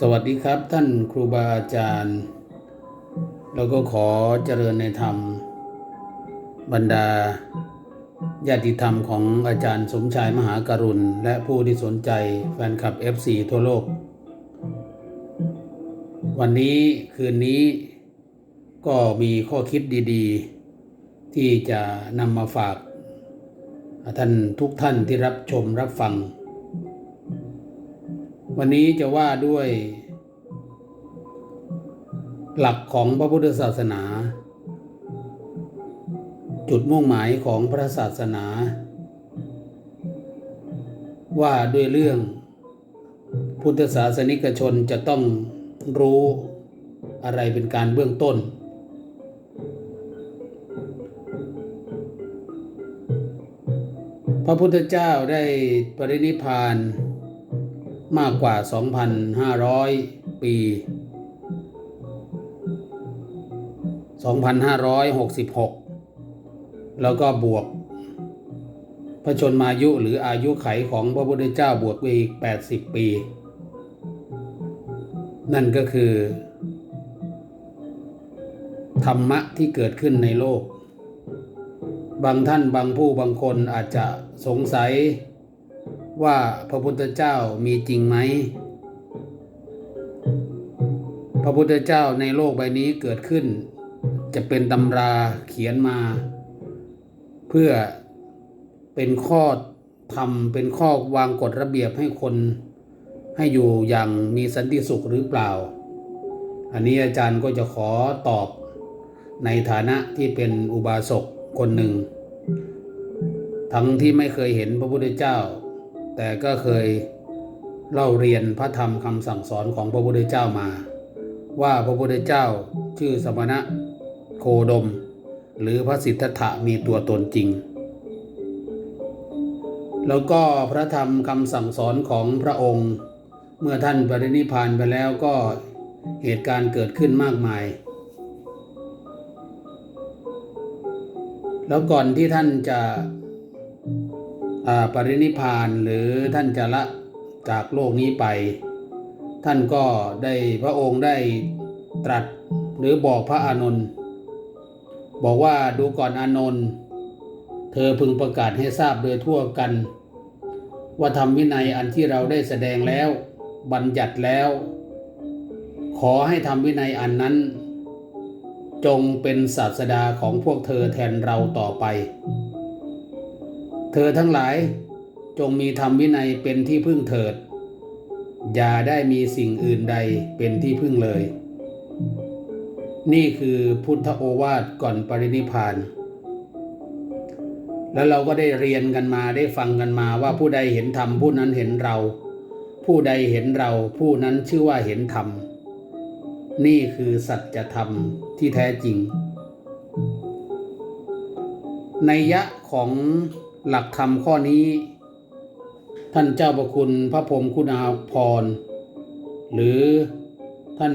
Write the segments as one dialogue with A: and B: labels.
A: สวัสดีครับท่านครูบาอาจารย์แล้วก็ขอเจริญในธรรม บรรดาญาติธรรมของอาจารย์สมชายมหาการุณ และผู้ที่สนใจแฟนคลับ FC ทั่วโลก วันนี้คืนนี้ก็มีข้อคิดดี ๆ ที่จะนำมาฝาก ท่านทุกท่านที่รับชมรับฟัง วันนี้จะว่าด้วย หลักของพระพุทธศาสนา จุดมุ่งหมายของพระศาสนา ว่าด้วยเรื่อง พุทธศาสนิกชนจะต้องรู้อะไรเป็นการเบื้องต้น พระพุทธเจ้าได้ปรินิพานมากกว่า 2,500 ปี 2,566 แล้วก็บวก พระชนมายุหรืออายุไขของพระพุทธเจ้าบวกไปอีก 80 ปี นั่นก็คือ ธรรมะที่เกิดขึ้นในโลก บางท่านบางผู้บางคนอาจจะ สงสัยว่าพระพุทธเจ้ามีจริงไหม พระพุทธเจ้าในโลกใบนี้เกิดขึ้น จะเป็นตำราเขียนมา เพื่อเป็นข้อธรรมเป็นข้อวางกฎระเบียบให้คนให้อยู่อย่างมีสันติสุขหรือเปล่า อันนี้อาจารย์ก็จะขอตอบในฐานะที่เป็นอุบาสกคนหนึ่ง ทั้งที่ไม่เคยเห็นพระพุทธเจ้า แต่ก็เคยเล่าเรียนพระธรรมคำสั่งสอนของพระพุทธเจ้ามา ว่าพระพุทธเจ้าชื่อสมณะโคดม หรือพระสิทธัตถะมีตัวตนจริง แล้วก็พระธรรมคำสั่งสอนของพระองค์ เมื่อท่านปรินิพพานไปแล้วก็เหตุการณ์เกิดขึ้นมากมาย แล้วก่อนที่ท่านจะ ปรินิพานหรือท่านจะละจากโลกนี้ไป ท่านก็ได้พระองค์ได้ตรัสหรือบอกพระอานนท์บอกว่าดูก่อนอานนท์เธอพึงประกาศให้ทราบโดยทั่วกัน ว่าธรรมวินัยอันที่เราได้แสดงแล้ว บัญญัติแล้ว ขอให้ธรรมวินัยอันนั้น จงเป็นศาสดาของพวกเธอแทนเราต่อไป เธอทั้งหลายจงมีธรรมวินัยเป็นที่พึ่งเถิด อย่าได้มีสิ่งอื่นใดเป็นที่พึ่งเลย นี่คือพุทธโอวาทก่อนปรินิพานแล้วเราก็ได้เรียนกันมาได้ฟังกันมาว่าผู้ใดเห็นธรรมผู้นั้นเห็นเรา ผู้ใดเห็นเราผู้นั้นชื่อว่าเห็นธรรม นี่คือสัจธรรมที่แท้จริงในยะของ หลักธรรมข้อนี้ ท่านเจ้าประคุณพระพรมคุณาพร หรือท่าน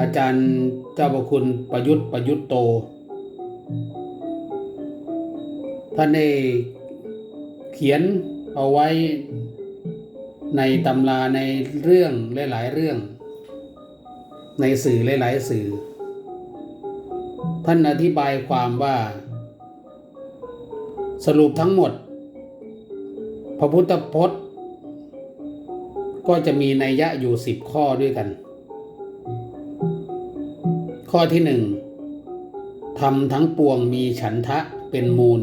A: อาจารย์เจ้าประคุณประยุทธ์ประยุทธ์โต ท่านได้เขียนเอาไว้ในตำราในเรื่องหลาย ๆ เรื่อง ในสื่อหลาย ๆ สื่อ ท่านอธิบายความว่า สรุปทั้งหมด พระพุทธพจน์ ก็จะมีนัยยะอยู่สิบข้อด้วยกัน ข้อที่หนึ่งทำทั้งปวงมีฉันทะเป็นมูล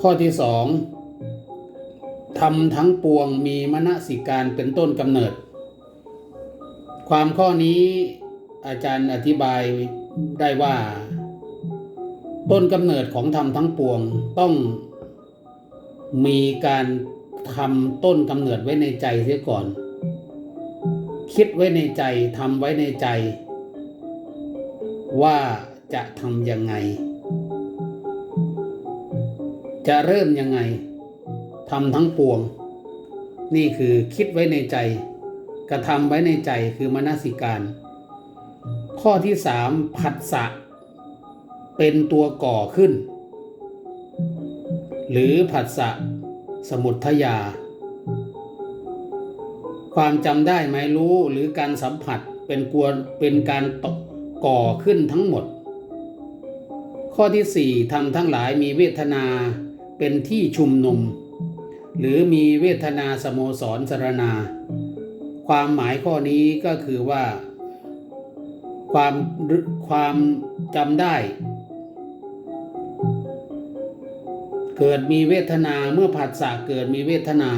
A: ข้อที่สองทำทั้งปวงมีมณสิการเป็นต้นกำเนิด ความข้อนี้อาจารย์อธิบายได้ว่า ต้นกำเนิดของธรรมทั้งปวงต้องมีการทำต้นกำเนิดไว้ในใจเสียก่อน คิดไว้ในใจทำไว้ในใจ ว่าจะทำยังไง จะเริ่มยังไงทำทั้งปวง นี่คือคิดไว้ในใจ กระทำไว้ในใจคือมนสิการ ข้อที่สามผัสสะ เป็นตัวก่อขึ้น หรือผัสสะสมุทยา ความจำได้ไหมรู้หรือการสัมผัสเป็นกวนเป็นการตกก่อขึ้นทั้งหมด ข้อที่สี่ทำทั้งหลายมีเวทนาเป็นที่ชุมนุม หรือมีเวทนาสโมสรสรณา ความหมายข้อนี้ก็คือว่า ความความจำได้ เกิดมีเวทนาเมื่อผัสสะเกิดมีเวทนา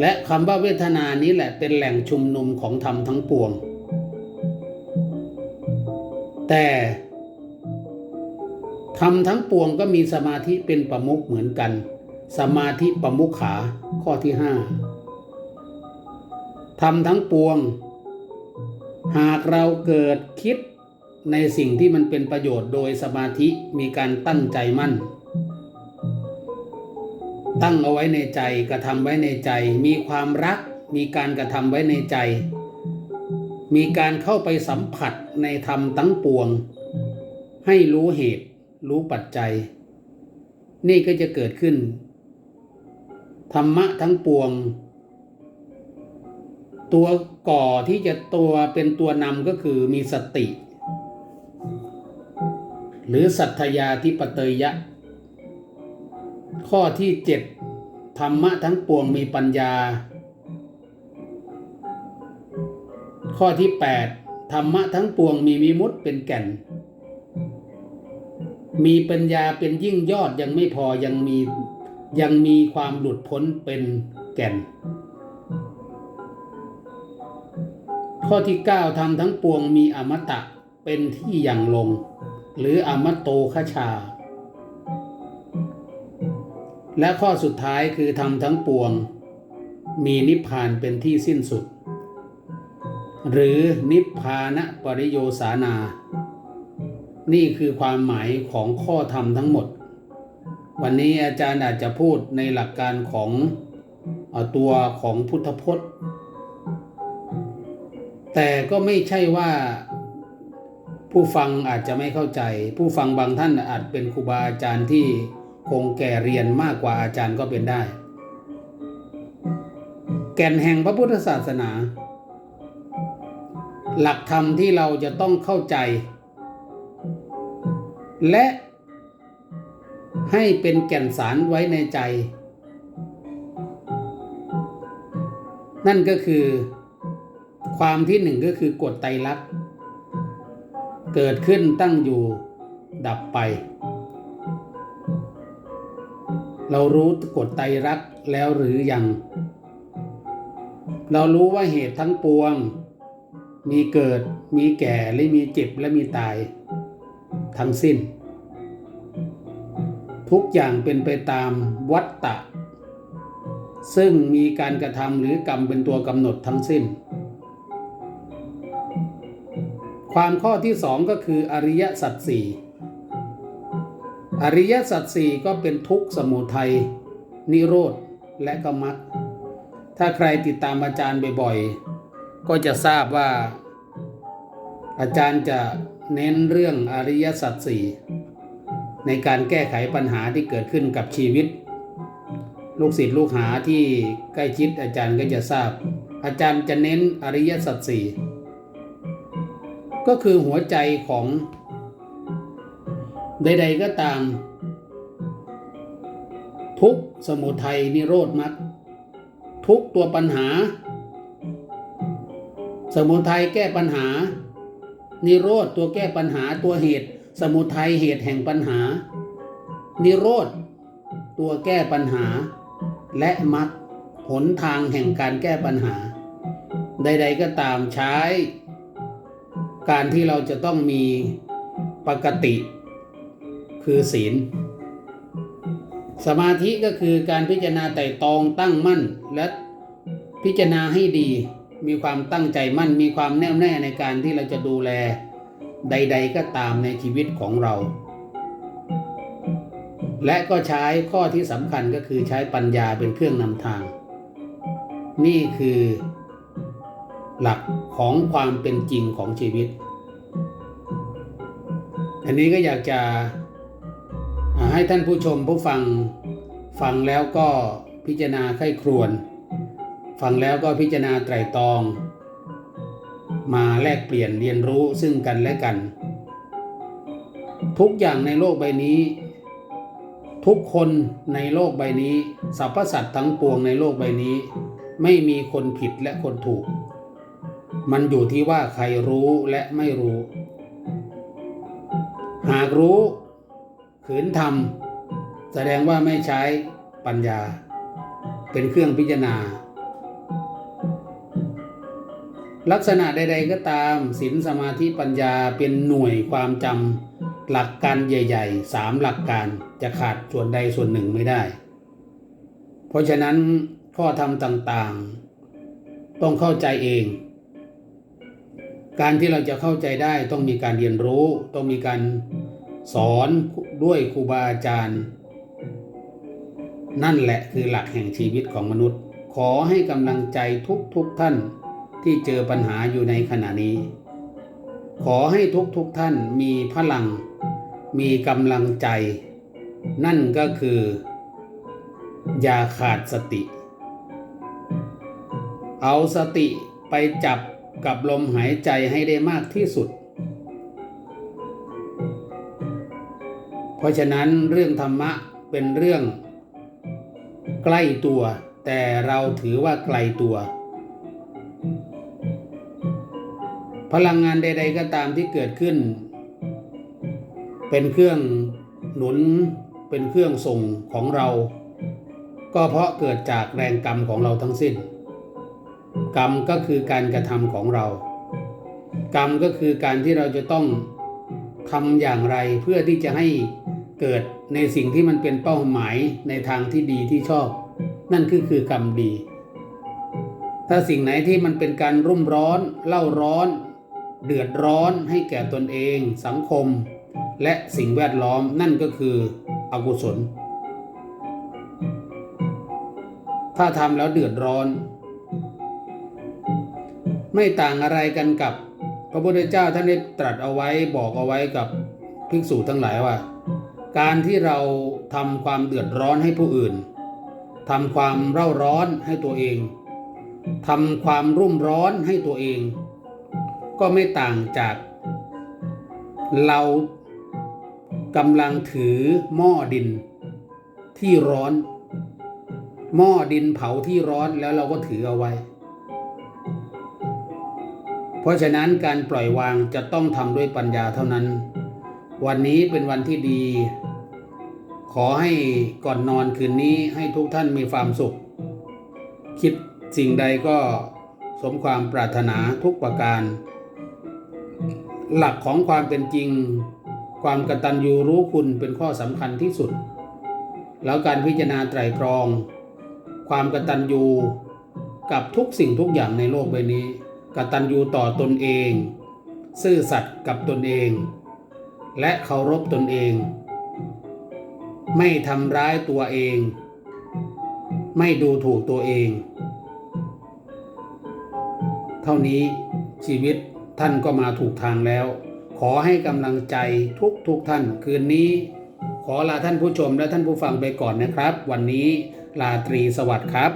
A: และคำว่าเวทนานี้แหละเป็นแหล่งชุมนุมของธรรมทั้งปวง แต่ธรรมทั้งปวงก็มีสมาธิเป็นประมุขเหมือนกัน สมาธิประมุขขาข้อที่ห้าธรรมทั้งปวง หากเราเกิดคิด ในสิ่งที่มันเป็นประโยชน์โดยสมาธิมีการตั้งใจมั่น ตั้งเอาไว้ในใจกระทำไว้ในใจ มีความรัก มีการกระทำไว้ในใจ มีการเข้าไปสัมผัสในธรรมทั้งปวง ให้รู้เหตุ รู้ปัจจัย นี่ก็จะเกิดขึ้น ธรรมะทั้งปวง ตัวก่อที่จะตัวเป็นตัวนำก็คือมีสติ หรือสัทยาธิปเตยยะ ข้อที่เจ็ดธรรมะทั้งปวงมีปัญญา ข้อที่แปดธรรมะทั้งปวงมีวิมุติเป็นแก่น มีปัญญาเป็นยิ่งยอดยังไม่พอยังมียังมีความหลุดพ้นเป็นแก่น ข้อที่9ทำทั้งปวงมีอมตะเป็นที่อย่างลง หรืออมตโตคชา และข้อสุดท้ายคือทำทั้งปวง มีนิพพานเป็นที่สิ้นสุด หรือนิพพานปริโยสานา นี่คือความหมายของข้อธรรมทั้งหมด วันนี้อาจารย์อาจจะพูดในหลักการของตัวของพุทธพจน์ แต่ก็ไม่ใช่ว่า ผู้ฟังอาจจะไม่เข้าใจ ผู้ฟังบางท่านอาจเป็นครูบาอาจารย์ที่คงแก่เรียนมากกว่าอาจารย์ก็เป็นได้ แก่นแห่งพระพุทธศาสนา หลักธรรมที่เราจะต้องเข้าใจ และให้เป็นแก่นสารไว้ในใจ นั่นก็คือความที่หนึ่งก็คือกฎไตรลักษณ์ เกิดขึ้นตั้งอยู่ดับไป เรารู้กฎไตรักแล้วหรือยัง เรารู้ว่าเหตุทั้งปวง มีเกิดมีแก่และมีเจ็บและมีตาย ทั้งสิ้น ทุกอย่างเป็นไปตามวัตตะ ซึ่งมีการกระทำหรือกรรมเป็นตัวกำหนดทั้งสิ้น ความข้อที่สองก็คืออริยสัจสี่อริยสัจสี่ก็เป็นทุกข์สมุทัยนิโรธและก็มรรคถ้าใครติดตามอาจารย์บ่อยๆ ก็จะทราบว่า อาจารย์จะเน้นเรื่องอริยสัจสี่ในการแก้ไขปัญหาที่เกิดขึ้นกับชีวิต ลูกศิษย์ลูกหาที่ใกล้ชิดอาจารย์ก็จะทราบ อาจารย์จะเน้นอริยสัจสี่ ก็คือหัวใจของใด ๆ ก็ตาม ทุกสมุทัยนิโรธมรรคทุกตัวปัญหา สมุทัยแก้ปัญหา นิโรธตัวแก้ปัญหาตัวเหตุ สมุทัยเหตุแห่งปัญหา นิโรธตัวแก้ปัญหา และมรรคหนทางแห่งการแก้ปัญหา ใด ๆก็ตามใช้ การที่เราจะต้องมีปกติคือศีล สมาธิก็คือการพิจารณาไต่ตองตั้งมั่น และพิจารณาให้ดี มีความตั้งใจมั่น มีความแน่วแน่ในการที่เราจะดูแลใด ๆ ก็ตามในชีวิตของเรา และก็ใช้ข้อที่สำคัญก็คือใช้ปัญญาเป็นเครื่องนำทาง นี่คือ หลักของความเป็นจริงของชีวิต อันนี้ก็อยากจะให้ท่านผู้ชมผู้ฟังฟังแล้วก็พิจารณาไข้ครวน ฟังแล้วก็พิจารณาไตรตรอง มาแลกเปลี่ยนเรียนรู้ซึ่งกันและกัน ทุกอย่างในโลกใบนี้ ทุกคนในโลกใบนี้สรรพสัตว์ทั้งปวงในโลกใบนี้ ไม่มีคนผิดและคนถูก มันอยู่ที่ว่าใครรู้และไม่รู้ หากรู้ขืนทำแสดงว่าไม่ใช้ปัญญา เป็นเครื่องพิจารณา ลักษณะใด ๆ ก็ตามศีลสมาธิปัญญาเป็นหน่วยความจำหลักการใหญ่ๆสามหลักการจะขาดส่วนใดส่วนหนึ่งไม่ได้ เพราะฉะนั้นข้อธรรมต่างๆ ต้องเข้าใจเอง การที่เราจะเข้าใจได้ต้องมีการเรียนรู้ ต้องมีการสอนด้วยครูบาอาจารย์ นั่นแหละคือหลักแห่งชีวิตของมนุษย์ ขอให้กำลังใจทุกๆทท่านที่เจอปัญหาอยู่ในขณะนี้ ขอให้ทุกๆทท่านมีพลัง มีกำลังใจ นั่นก็คือ อย่าขาดสติ เอาสติไปจับ กับลมหายใจให้ได้มากที่สุด เพราะฉะนั้นเรื่องธรรมะเป็นเรื่อง ใกล้ตัว แต่เราถือว่าไกลตัว พลังงานใด ๆ ก็ตามที่เกิดขึ้น เป็นเครื่องหนุนเป็นเครื่องส่งของเรา ก็เพราะเกิดจากแรงกรรมของเราทั้งสิ้น กรรมก็คือการกระทำของเรา กรรมก็คือการที่เราจะต้องทำอย่างไรเพื่อที่จะให้เกิดในสิ่งที่มันเป็นเป้าหมายในทางที่ดีที่ชอบ นั่นคือคือกรรมดี ถ้าสิ่งไหนที่มันเป็นการรุ่มร้อนเล่าร้อน เดือดร้อนให้แก่ตนเอง สังคม และสิ่งแวดล้อมนั่นก็คืออกุศล ถ้าทำแล้วเดือดร้อน ไม่ต่างอะไรกันกับ พระพุทธเจ้าท่านได้ตรัสเอาไว้บอกเอาไว้กับภิกษุทั้งหลายว่า การที่เราทำความเดือดร้อนให้ผู้อื่นทำความเร่าร้อนให้ตัวเองทำความรุ่มร้อนให้ตัวเอง ก็ไม่ต่างจาก เรากำลังถือหม้อดินที่ร้อน หม้อดินเผาที่ร้อนแล้วเราก็ถือเอาไว้ เพราะฉะนั้นการปล่อยวางจะต้องทำด้วยปัญญาเท่านั้น วันนี้เป็นวันที่ดี ขอให้ก่อนนอนคืนนี้ให้ทุกท่านมีความสุข คิดสิ่งใดก็สมความปรารถนาทุกประการ หลักของความเป็นจริง ความกตัญญูรู้คุณเป็นข้อสำคัญที่สุด แล้วการพิจารณาไตรตรอง ความกตัญญูกับทุกสิ่งทุกอย่างในโลกใบนี้ กตัญญูต่อตนเอง ซื่อสัตย์กับตนเอง และเคารพตนเอง ไม่ทำร้ายตัวเอง ไม่ดูถูกตัวเอง เท่านี้ชีวิตท่านก็มาถูกทางแล้ว ขอให้กำลังใจทุกทุกท่านคืนนี้ ขอลาท่านผู้ชมและท่านผู้ฟังไปก่อนนะครับ วันนี้ลาตรีสวัสดิ์ครับ